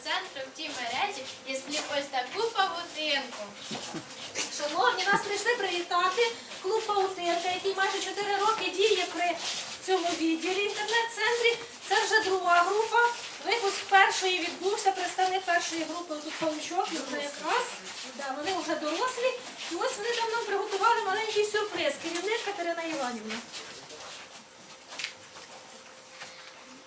центру в тій мережі і сплів ось таку павутинку. Шановні, нас прийшли привітати клуб Паутинка, який майже 4 роки діє при цьому відділі інтернет-центрі. Це вже друга група. Випуск першої відбувся, представник першої групи тут Павучок, вже якраз да, вони вже дорослі. І ось вони там нам приготували маленький сюрприз. Керівник Катерина Іванівна.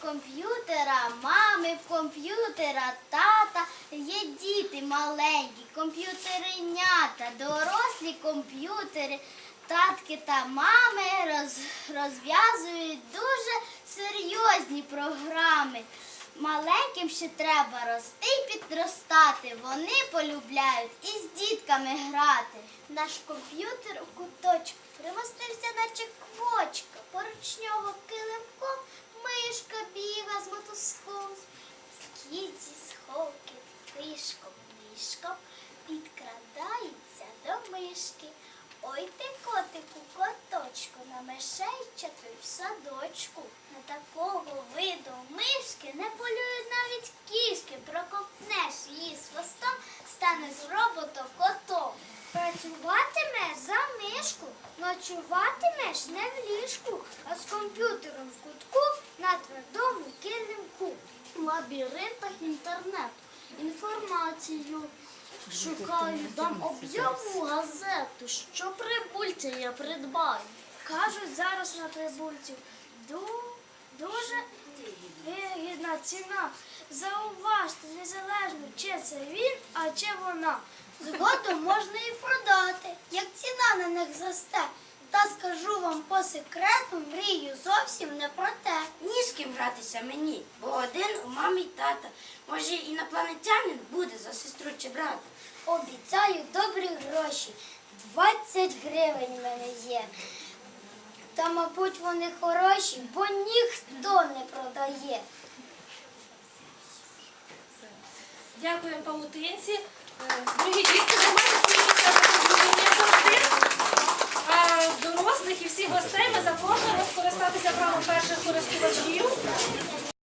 Комп'ютера мами, в комп'ютера тата, є діти маленькі, комп'ютеренята, дорослі комп'ютери, татки та мами роз, розв'язують дуже серйозні програми. Маленьким ще треба рости і підростати. Вони полюбляють і з дітками грати. Наш комп'ютер у куточку примостився, наче квочка, поруч нього килимком тишком ніжком підкрадається до мишки. Ой ти котику, коточку, на мишейчату в садочку. На такого виду мишки не полюють навіть кішки. Прокопнеш її з хвостом, стане з роботом котом. Працюватимеш за мишку, ночуватимеш не в ліжку, а з комп'ютером в кутку на твердому килимку. В лабіринтах інтернету інформацію шукаю, дам об'яву газету, що прибульця я придбаю. Кажуть зараз на прибульців ду- дуже вигідна ціна. Зауважте незалежно, чи це він, а чи вона. Згодом можна і продати, як ціна на них засте. Та скажу вам по секрету, мрію зовсім не ким гратися мені, бо один у мамі й тата. Може, інопланетянин буде за сестру чи брата. Обіцяю добрі гроші. 20 гривень в мене є. Та, мабуть, вони хороші, бо ніхто не продає. Дякуємо павутинці. Е, Дорогі дітки, займайте свої місця завжди. Дорослих і всіх гостей ми запрошуємо скористатися правом перших користувачів.